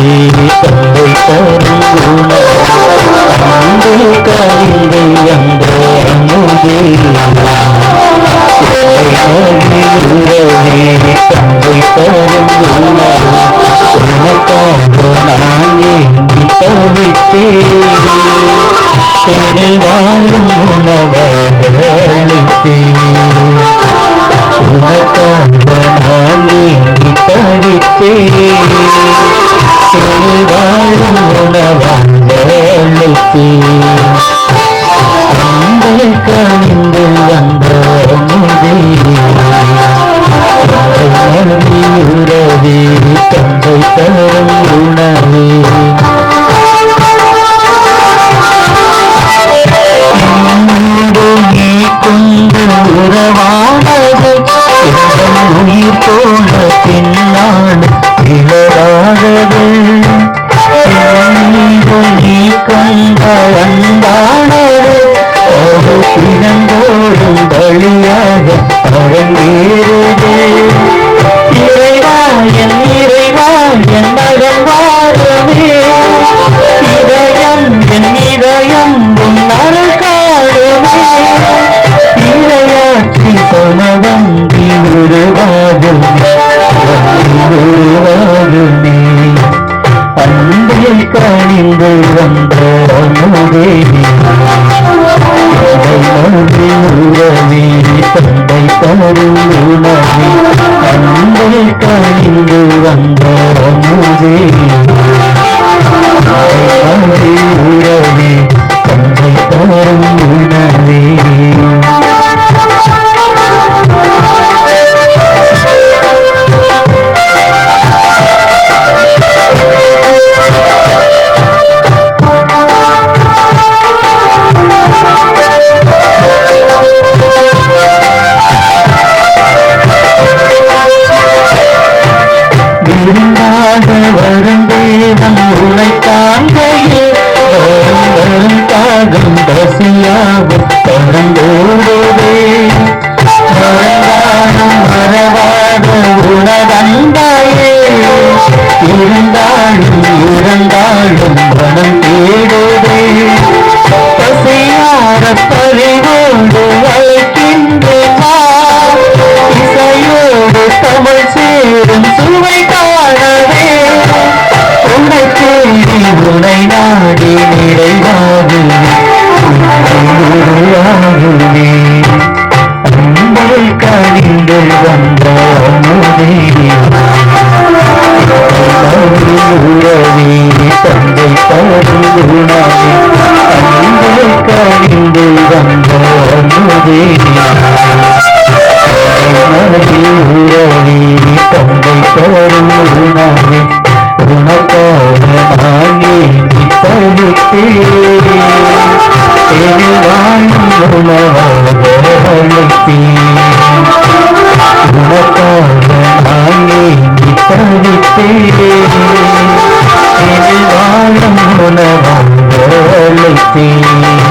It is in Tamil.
உறவே தந்தை தரும் அன்பு கவிதை அந்த அமுதே உறவே தந்தை தரும் உனக்காக நான் ஏங்கி தவித்தேன் வாழும் உணவளித்தேன் உனக்காக நான் ஏங்கி தவித்தேன் வாழும் உணவளித்தேன் அன்பை கணிந்து வந்த முதே உறவே அன்பில் கணிந்து வந்த அமுதே உறவே தந்தை தரும் உணவே அன்பில் கணிந்து வந்த அமுதே Come on, see. தந்தை தரும் உணவே உனக்காக நான் ஏங்கி தவித்தேன் வாழும் உணவாக அழைத்தேன் உனக்காக நான் ஏங்கி தவித்தேன் உணவாக அழைத்தேன்